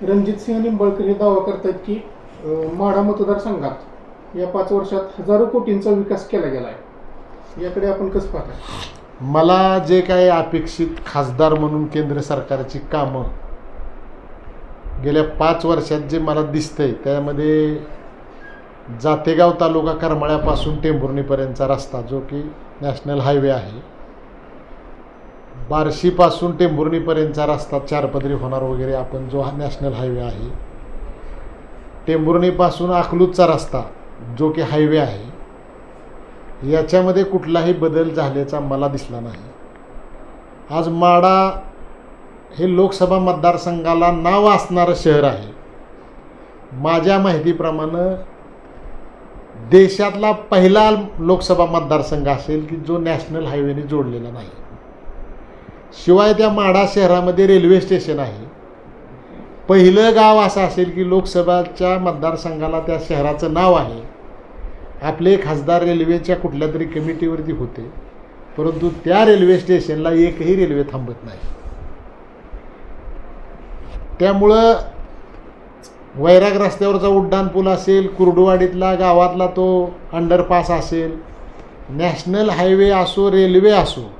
रणजित सिंह निंबाळकर हे दावा करतात की माढा मतदारसंघात या पाच वर्षात हजारो कोटींचा विकास केला गेला आहे याकडे आपण कसं पाहता? मला जे काही अपेक्षित खासदार म्हणून केंद्र सरकारची कामं गेल्या पाच वर्षात जे मला दिसतंय त्यामध्ये जातेगाव तालुका करमाळ्यापासून टेंभुर्णीपर्यंतचा रस्ता जो की नॅशनल हायवे आहे बार्शीपासून टेंभुर्णीपर्यंतचा रस्ता चारपदरी होणार वगैरे आपण जो हा नॅशनल हायवे आहे टेंभुर्णीपासून अकलूजचा रस्ता जो की हायवे आहे याच्यामध्ये कुठलाही बदल झाल्याचा मला दिसला नाही. आज माडा हे लोकसभा मतदारसंघाला नाव असणारं शहर आहे. माझ्या माहितीप्रमाणे देशातला पहिला लोकसभा मतदारसंघ असेल की जो नॅशनल हायवेने जोडलेला नाही. शिवाय त्या माडा शहरामध्ये रेल्वे स्टेशन आहे. पहिलं गाव असं असेल की लोकसभाच्या मतदारसंघाला त्या शहराचं नाव आहे. आपले खासदार रेल्वेच्या कुठल्या तरी कमिटीवरती होते. परंतु त्या रेल्वे स्टेशनला एकही रेल्वे थांबत नाही. त्यामुळं वैराग रस्त्यावरचा उड्डाण पूल असेल कुर्डुवाडीतला गावातला तो अंडरपास असेल नॅशनल हायवे असो रेल्वे असो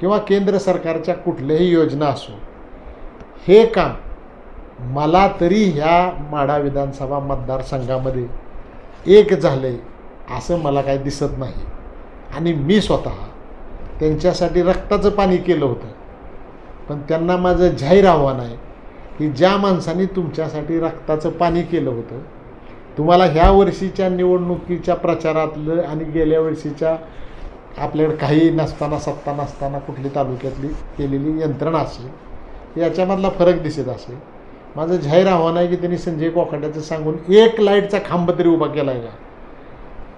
किंवा केंद्र सरकारच्या कुठल्याही योजना असो हे काम मला तरी ह्या माढा विधानसभा मतदारसंघामध्ये एक झालं आहे असं मला काही दिसत नाही. आणि मी स्वतः त्यांच्यासाठी रक्ताचं पाणी केलं होतं. पण त्यांना माझं जाहीर आव्हान आहे की ज्या माणसांनी तुमच्यासाठी रक्ताचं पाणी केलं होतं तुम्हाला ह्या वर्षीच्या निवडणुकीच्या प्रचारातलं आणि गेल्या वर्षीच्या आपल्याकडे काही नसताना सत्ता नसताना कुठली तालुक्यातली केलेली यंत्रणा असेल याच्यामधला फरक दिसत असेल. माझं जाहीर आव्हान आहे की त्यांनी संजय कोकाट्याचं सांगून एक लाईटचा खांब तरी उभा केला आहे का?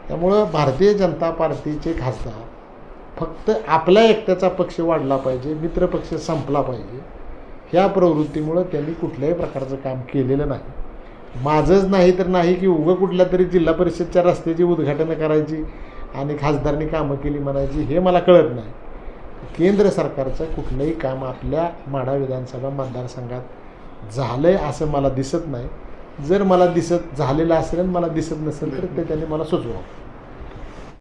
त्यामुळं भारतीय जनता पार्टीचे खासदार फक्त आपल्या एकट्याचा पक्ष वाढला पाहिजे मित्रपक्ष संपला पाहिजे ह्या प्रवृत्तीमुळं त्यांनी कुठल्याही प्रकारचं काम केलेलं नाही. माझंच नाही तर नाही की उगं कुठल्या तरी जिल्हा परिषदच्या रस्त्याची उद्घाटनं करायची आणि खासदारनी कामं केली म्हणायची हे मला कळत नाही. केंद्र सरकारचं कुठलंही काम आपल्या माढा विधानसभा मतदारसंघात झालं आहे असं मला दिसत नाही. जर मला दिसत झालेलं असेल मला दिसत नसेल तर ते त्यांनी मला सुचवावं